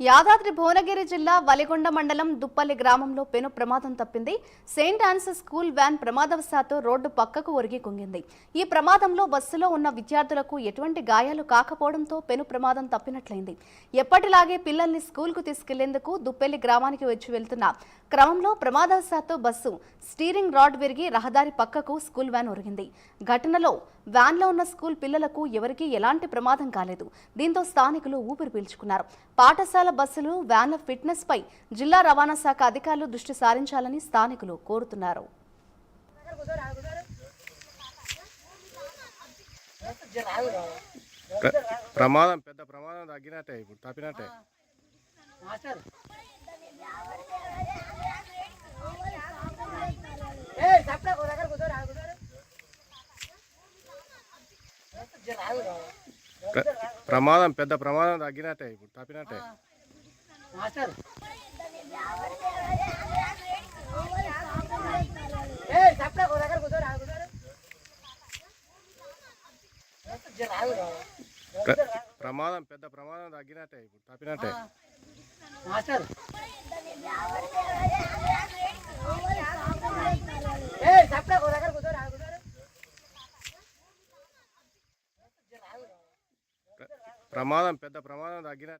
యాదాద్రి భువనగిరి జిల్లా వలిగొండ మండలం దుప్పల్లి గ్రామంలో పెను ప్రమాదం తప్పింది. సెయింట్ ఆన్సస్ స్కూల్ వ్యాన్ ప్రమాదవశాత్తు రోడ్డు పక్కకు ఒరిగి కుంగింది. ఈ ప్రమాదంలో బస్సులో ఉన్న విద్యార్థులకు ఎటువంటి గాయాలు కాకపోవడంతో పెను ప్రమాదం తప్పినట్లయింది. ఎప్పటిలాగే పిల్లల్ని స్కూల్కు తీసుకెళ్ళేందుకు దుప్పెల్లి గ్రామానికి వచ్చి వెళ్తున్న క్రమంలో ప్రమాదవశాత్తు బస్సు స్టీరింగ్ రాడ్ విరిగి రహదారి పక్కకు స్కూల్ వ్యాన్ ఒరిగింది. ఘటనలో వ్యాన్లో ఉన్న స్కూల్ పిల్లలకు ఎవరికీ ఎలాంటి ప్రమాదం కాలేదు. దీంతో స్థానికులు ఊపిరి పీల్చుకున్నారు. పాఠశాల రకాల బస్సులు వ్యాన్ల ఫిట్నెస్ పై జిల్లా రవాణా శాఖ అధికారులు దృష్టి సారించాలని స్థానికులు కోరుతున్నారు. ప్రమాదం పెద్ద ప్రమాదం తగ్గినట్టే ఇప్పుడు తప్పినట్టే. ప్రమాదం పెద్ద ప్రమాదం తగ్గినట్టే ఇప్పుడు తప్పినట్టే. ప్రమాదం పెద్ద ప్రమాదం తగ్గినట్టే ఇప్పుడు తప్పినట్టే. మాస్టర్ ప్రమాదం పెద్ద ప్రమాదం తగ్గినట్టే.